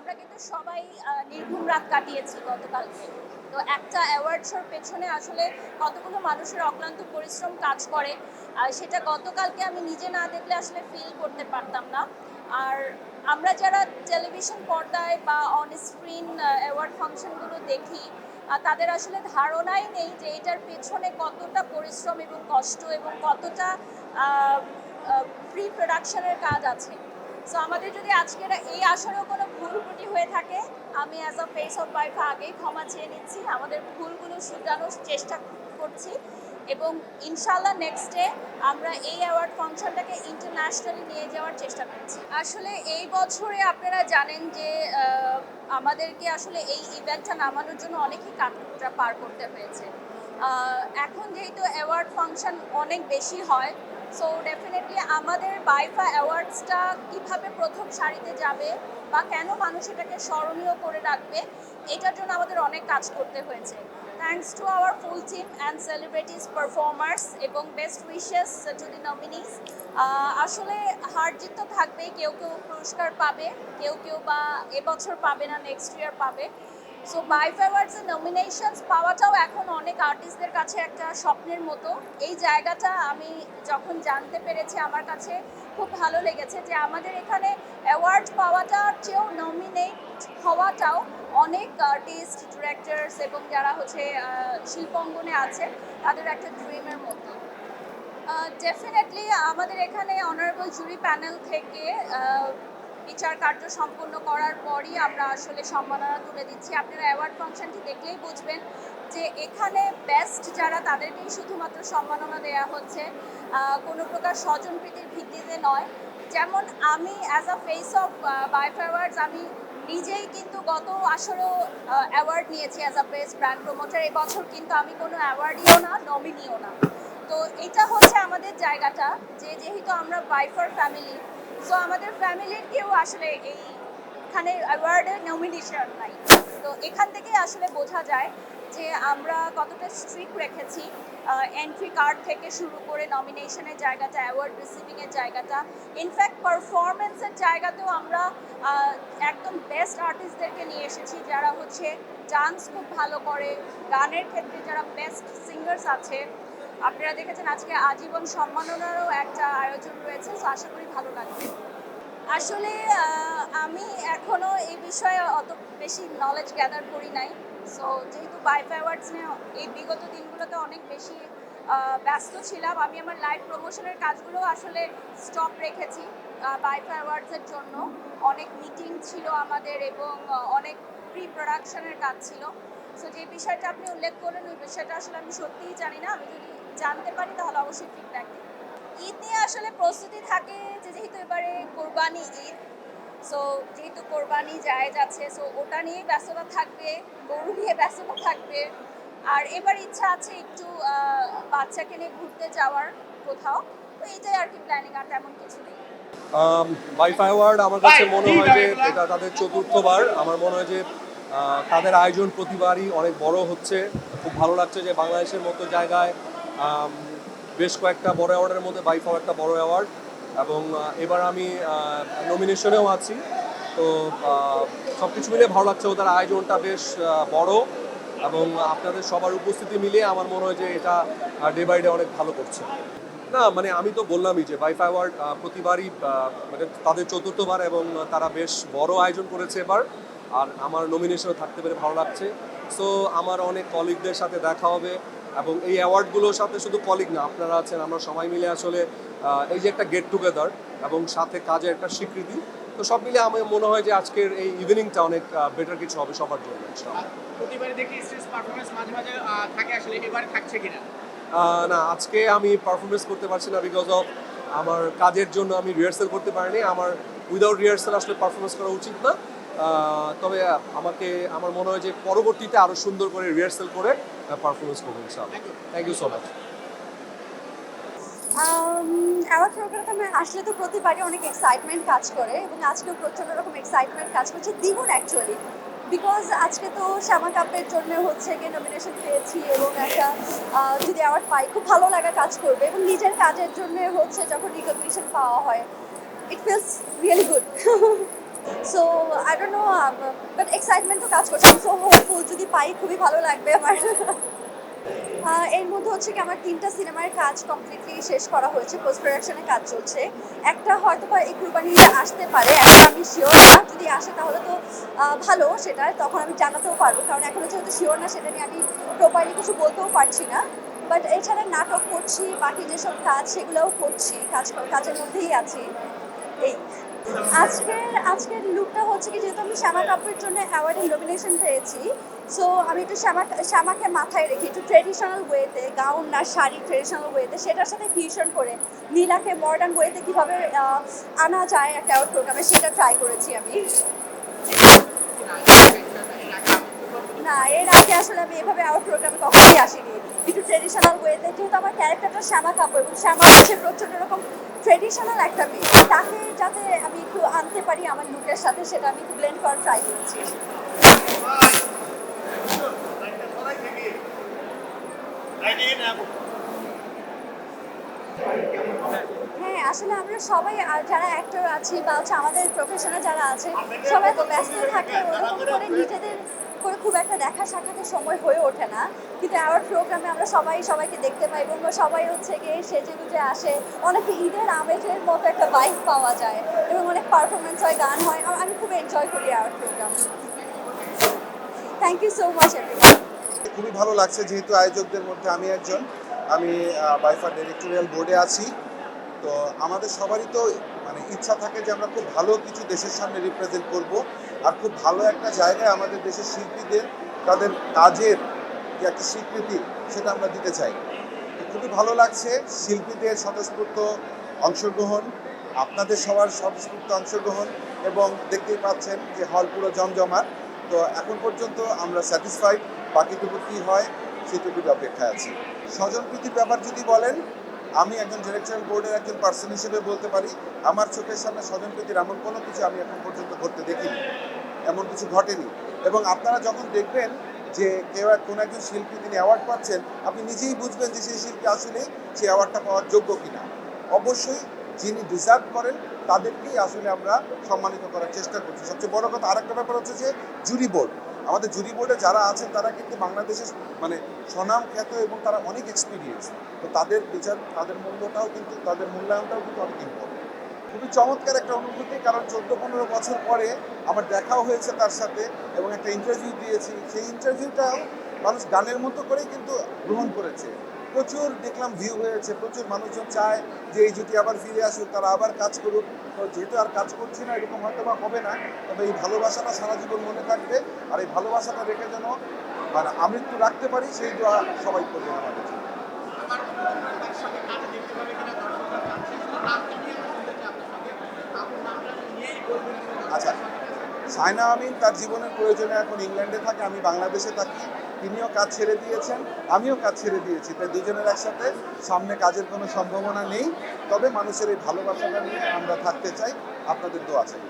আমরা কিন্তু সবাই নির্ঘুম রাত কাটিয়েছি গতকালকে। তো একটা অ্যাওয়ার্ড শোর পেছনে আসলে কতগুলো মানুষের অক্লান্ত পরিশ্রম কাজ করে, আর সেটা গতকালকে আমি নিজে না দেখলে আসলে ফিল করতে পারতাম না। আর আমরা যারা টেলিভিশন পর্দায় বা অন স্ক্রিন অ্যাওয়ার্ড ফাংশনগুলো দেখি তাদের আসলে ধারণাই নেই যে এটার পেছনে কতটা পরিশ্রম এবং কষ্ট এবং কতটা প্রি প্রোডাকশনের কাজ আছে। সো আমাদের যদি আজকের এই আসরেও কোনো ভুল ত্রুটি হয়ে থাকে, আমি as a face of wife আগেই ক্ষমা চেয়ে নিচ্ছি। আমাদের ভুলগুলো শুধরানোর চেষ্টা করছি এবং ইনশাল্লাহ নেক্সট ডে আমরা এই অ্যাওয়ার্ড ফাংশনটাকে ইন্টারন্যাশনালি নিয়ে যাওয়ার চেষ্টা করছি। আসলে এই বছরে আপনারা জানেন যে আমাদেরকে আসলে এই ইভেন্টটা নামানোর জন্য অনেকই কাঠটা পার করতে হয়েছে। এখন যেহেতু অ্যাওয়ার্ড ফাংশন অনেক বেশি হয় সো ডেফিনেটলি আমাদের বাইফা অ্যাওয়ার্ডসটা কীভাবে প্রথম সারিতে যাবে বা কেন মানুষ এটাকে স্মরণীয় করে রাখবে, এটার জন্য আমাদের অনেক কাজ করতে হয়েছে। Thanks to our full team and celebrities performers এবং best wishes to the nominees আসলে হার জিত তো থাকবেই, কেউ কেউ পুরস্কার পাবে, কেউ কেউ বা এবছর পাবে না নেক্সট ইয়ার পাবে। সো বাইফ অ্যাওয়ার্ডসের নমিনেশনস পাওয়াটাও এখন অনেক আর্টিস্টদের কাছে একটা স্বপ্নের মতো। এই জায়গাটা আমি যখন জানতে পেরেছি আমার কাছে খুব ভালো লেগেছে যে আমাদের এখানে অ্যাওয়ার্ড পাওয়াটার চেয়েও নমিনেট হওয়াটাও অনেক আর্টিস্ট ডিরেক্টরস এবং যারা হচ্ছে আহ, শিল্পাঙ্গনে আছে তাদের একটা ড্রিমের মতো। ডেফিনেটলি আমাদের এখানে অনারেবল জুরি প্যানেল থেকে বিচার কার্য সম্পন্ন করার পরই আমরা আসলে সম্মাননা তুলে দিচ্ছি। আপনারা অ্যাওয়ার্ড ফাংশনটি দেখলেই বুঝবেন যে এখানে বেস্ট যারা তাদেরকেই শুধুমাত্র সম্মাননা দেওয়া হচ্ছে। কোনো প্রকার স্বজনপ্রীতির ভিত্তিতে নয়। যেমন আমি as a face of vibe awards আমি নিজেই কিন্তু গত আসরেও অ্যাওয়ার্ড নিয়েছি as a best brand promoter এবছর কিন্তু আমি কোনো অ্যাওয়ার্ডিও না নমিনিও না। তো এটা হচ্ছে আমাদের জায়গাটা যে যেহেতু আমরা বাইফার ফ্যামিলি সো আমাদের ফ্যামিলির কেউ আসলে এই এখানে অ্যাওয়ার্ডের নমিনেশন নাই। তো এখান থেকেই আসলে বোঝা যায় যে আমরা কতটা স্ট্রিক্ট রেখেছি। এন্ট্রি কার্ড থেকে শুরু করে নমিনেশনের জায়গাটা অ্যাওয়ার্ড রিসিভিংয়ের জায়গাটা। ইনফ্যাক্ট পারফরমেন্সের জায়গাতেও আমরা একদম বেস্ট আর্টিস্টদেরকে নিয়ে এসেছি যারা হচ্ছে ডান্স খুব ভালো করে। গানের ক্ষেত্রে যারা বেস্ট সিঙ্গার্স আছে আপনারা দেখেছেন আজকে আজীবন সম্মাননারও একটা আয়োজন রয়েছে, তো আশা করি ভালো লাগবে। আসলে আমি এখনও এই বিষয়ে অত বেশি নলেজ গ্যাদার করি নাই। সো যেহেতু বাইফ অ্যাওয়ার্ডস নিয়ে এই বিগত দিনগুলোতে অনেক বেশি ব্যস্ত ছিলাম, আমি আমার লাইভ প্রমোশনের কাজগুলো আসলে স্টপ রেখেছি বাইফ অ্যাওয়ার্ডসের জন্য। অনেক মিটিং ছিল আমাদের এবং অনেক প্রি প্রোডাকশনের কাজ ছিল। সো যে বিষয়টা আপনি উল্লেখ করলেন, ওই বিষয়টা আসলে আমি সত্যিই জানি না। আমি যদি জানতে পারি তাহলে অবশ্যই ফিডব্যাক দিই ঈদ নিয়ে আসলে প্রস্তুতি থাকে যে যেহেতু এবারে কোরবানি ঈদ সো যেহেতু কোরবানি যায় যাচ্ছে সো ওটা নিয়েই ব্যস্ততা থাকবে গরু নিয়ে ব্যস্ততা থাকবে। আর এবার ইচ্ছা আছে একটু বাচ্চাকে নিয়ে ঘুরতে যাওয়ার কোথাও। তো এইটাই আর কি প্ল্যানিং আর তেমন কিছু নেই। বাইফ অ্যাওয়ার্ড আমার কাছে মনে হয় যে এটা তাদের চতুর্থবার। আমার মনে হয় যে তাদের আয়োজন প্রতিবারই অনেক বড় হচ্ছে। খুব ভালো লাগছে যে বাংলাদেশের মতো জায়গায় বেশ কয়েকটা বড় অ্যাওয়ার্ডের মধ্যে বাইফ একটা বড় অ্যাওয়ার্ড এবং এবার আমি নমিনেশনেও আছি। তো সব কিছু মিলে ভালো লাগছে। ওদের আয়োজনটা বেশ বড় এবং আপনাদের সবার উপস্থিতি মিলিয়ে আমার মনে হয় যে এটা ডে বাই ডে অনেক ভালো করছে। না মানে আমি তো বললামই যে বাইফ অ্যাওয়ার্ড প্রতিবারই মানে তাদের চতুর্থবার এবং তারা বেশ বড় আয়োজন করেছে এবার। আর আমার নমিনেশনও থাকতে পেরে ভালো লাগছে। সো আমার অনেক কলিগদের সাথে দেখা হবে। এবং এই অ্যাওয়ার্ডগুলোর সাথে শুধু কলিগ না আপনারা আছেন আমরা সবাই মিলে আসলে এই যে একটা গেট টুগেদার এবং সাথে কাজের একটা স্বীকৃতি তো সব মিলে আমার মনে হয় যে আজকের এই ইভিনিংটা অনেক বেটার কিছু হবে সবার জন্য প্রতিবারে দেখি স্টেজ পারফরমেন্স মাঝে মাঝে থাকে আসলে এবার থাকছে কিনা? না আজকে আমি পারফরমেন্স করতে পারছি না বিকজ অফ আমার কাজের জন্য আমি রিহার্সাল করতে পারিনি। আমার উইদাউট রিহার্সাল আসলে পারফরমেন্স করা উচিত না। তবে আমাকে আমার মনে হয় যে পরবর্তীতে আরও সুন্দর করে রিহার্সেল করে পারফরমেন্স করব ইনশাআল্লাহ। Thank you so much award প্রোগ্রামে আসলে তো প্রতিবারই অনেক এক্সাইটমেন্ট কাজ করে এবং আজকেও প্রচণ্ড রকম এক্সাইটমেন্ট কাজ করছে দ্বিগুণ অ্যাকচুয়ালি বিকজ আজকে তো শ্যামা কাপের জন্য হচ্ছে গিয়ে নমিনেশন পেয়েছি এবং একটা যদি অ্যাওয়ার্ড পাই খুব ভালো লাগা কাজ করবে এবং নিজের কাজের জন্য হচ্ছে যখন রিকগনিশন পাওয়া হয় it feels really good so I don't know but excitement তো কাজ করছে। সো হোপফুল যদি পাই, খুবই ভালো লাগবে আমার। এর মধ্যে হচ্ছে কি, আমার তিনটা সিনেমার কাজ কমপ্লিটলি শেষ করা হয়েছে পোস্ট প্রোডাকশনের কাজ চলছে। একটা হয়তো বা এই কুরবানিতে আসতে পারে একটা আমি শিওর না। যদি আসে তাহলে তো ভালো সেটা, তখন আমি জানাতেও পারব। কারণ এখনও যেহেতু শিওর না, সেটা নিয়ে আমি প্রপারলি কিছু বলতেও পারছি না। বাট এছাড়া নাটক করছি, বাকি যেসব কাজ, সেগুলোও করছি, কাজ কাজের মধ্যেই আছি। এই। আজকের আজকের লুকটা হচ্ছে কি, যেহেতু আমি শ্যামা কাপের জন্য অ্যাওয়ার্ডের নমিনেশন পেয়েছি সো আমি একটু শ্যামা, শ্যামাকে মাথায় রেখে, একটু ট্রেডিশনাল ওয়েতে গাউন না শাড়ি ট্রেডিশনাল ওয়েতে সেটার সাথে ফিউশন করে, নীলাকে মডার্ন ওয়েতে কীভাবে আনা যায় একটা অ্যাওয়ার্ড প্রোগ্রামে সেটা ট্রাই করেছি আমি। না, এর আগে আসলে আমি এভাবে আউট প্রোগ্রামে কখনোই আসিনি। একটু ট্রেডিশনাল ওয়েতে যেহেতু আমার ক্যারেক্টারটা শ্যামা কাপড় এবং শ্যামা হচ্ছে প্রচণ্ড রকম ট্রেডিশনাল একটা মেয়ে। তাকে যাতে আমি একটু আনতে পারি আমার লুকের সাথে, সেটা আমি একটু ব্লেন্ড করার ট্রাই করেছি। হ্যাঁ আসলে আমরা সবাই আর যারা অ্যাক্টর আছি বা হচ্ছে আমাদের প্রফেশনে যারা আছে, সবাই তো ব্যস্ত থাকে ওরকম করে নিজেদের করে খুব একটা দেখা সাক্ষাতের সময় হয়ে ওঠে না। কিন্তু অ্যাওয়ার্ড প্রোগ্রামে আমরা সবাই সবাইকে দেখতে পাই এবং সবাই হচ্ছে গিয়ে সেজে গুজে আসে। অনেক ঈদের আমেজের মতো একটা বাইক পাওয়া যায় এবং অনেক পারফরমেন্স হয়, গান হয়। আমি খুব এনজয় করি award programme thank you so much খুবই ভালো লাগছে যেহেতু আয়োজকদের মধ্যে আমি একজন। আমি বাইফা ডিরেক্টোরিয়াল বোর্ডে আছি। তো আমাদের সবারই তো মানে ইচ্ছা থাকে যে আমরা খুব ভালো কিছু দেশের সামনে রিপ্রেজেন্ট করব। আর খুব ভালো একটা জায়গায় আমাদের দেশের শিল্পীদের, তাদের কাজের যে একটা স্বীকৃতি, সেটা আমরা দিতে চাই। খুবই ভালো লাগছে শিল্পীদের স্বতঃস্ফূর্ত অংশগ্রহণ, আপনাদের সবার স্বতঃস্ফূর্ত অংশগ্রহণ এবং দেখতেই পাচ্ছেন যে হল পুরো জমজমাট। তো এখন পর্যন্ত আমরা স্যাটিসফাইড বাকিটুকু কী হয় সেটুকুর অপেক্ষায় আছি। স্বজনপ্রীতির ব্যাপার যদি বলেন আমি একজন ডিরেকশনাল বোর্ডের একজন পার্সন হিসেবে বলতে পারি, আমার চোখের সামনে স্বজনপ্রীতির এমন কোনো কিছু আমি এখন পর্যন্ত ঘটতে দেখিনি, এমন কিছু ঘটেনি। এবং আপনারা যখন দেখবেন যে কেউ কোনো একজন শিল্পী তিনি অ্যাওয়ার্ড পাচ্ছেন, আপনি নিজেই বুঝবেন যে সেই শিল্পী আসলে সেই অ্যাওয়ার্ডটা পাওয়ার যোগ্য কিনা। অবশ্যই যিনি ডিজার্ভ করেন, তাদেরকেই আসলে আমরা সম্মানিত করার চেষ্টা করছি। সবচেয়ে বড় কথা, আরেকটা ব্যাপার হচ্ছে যে জুরি বোর্ড আমাদের জুরি বোর্ডে যারা আছেন, তারা কিন্তু বাংলাদেশের মানে স্বনাম খ্যাত এবং তারা অনেক এক্সপিরিয়েন্স তো তাদের বিচার, তাদের মূল্যটাও কিন্তু, তাদের মূল্যায়নটাও কিন্তু অনেক ইম্পর্টেন্ট খুবই চমৎকার একটা অনুভূতি, কারণ চোদ্দ পনেরো বছর পরে আমার দেখাও হয়েছে তার সাথে এবং একটা ইন্টারভিউ দিয়েছি। সেই ইন্টারভিউটাও মানুষ গানের মতো করেই কিন্তু গ্রহণ করেছে। প্রচুর দেখলাম ভিউ হয়েছে, প্রচুর মানুষজন চায় যে এই জুটি আবার ফিরে আসুক, তারা আবার কাজ করুক তো যেহেতু আর কাজ করছি না, এরকম হয়তো বা হবে না, তবে এই ভালোবাসাটা সারা জীবন মনে থাকবে আর এই ভালোবাসাটা রেখে যেন মানে আমৃত্যু রাখতে পারি, সেই দোয়া সবাই করবে। আমার বলবেন আচ্ছা সাইনা আমিন তার জীবনের প্রয়োজনে এখন ইংল্যান্ডে থাকে, আমি বাংলাদেশে থাকি তিনিও কাজ ছেড়ে দিয়েছেন, আমিও কাজ ছেড়ে দিয়েছি, তাই দুজনের একসাথে সামনে কাজের কোনো সম্ভাবনা নেই। তবে মানুষের এই ভালোবাসাটা নিয়ে আমরা থাকতে চাই, আপনাদের দোয়া চাই।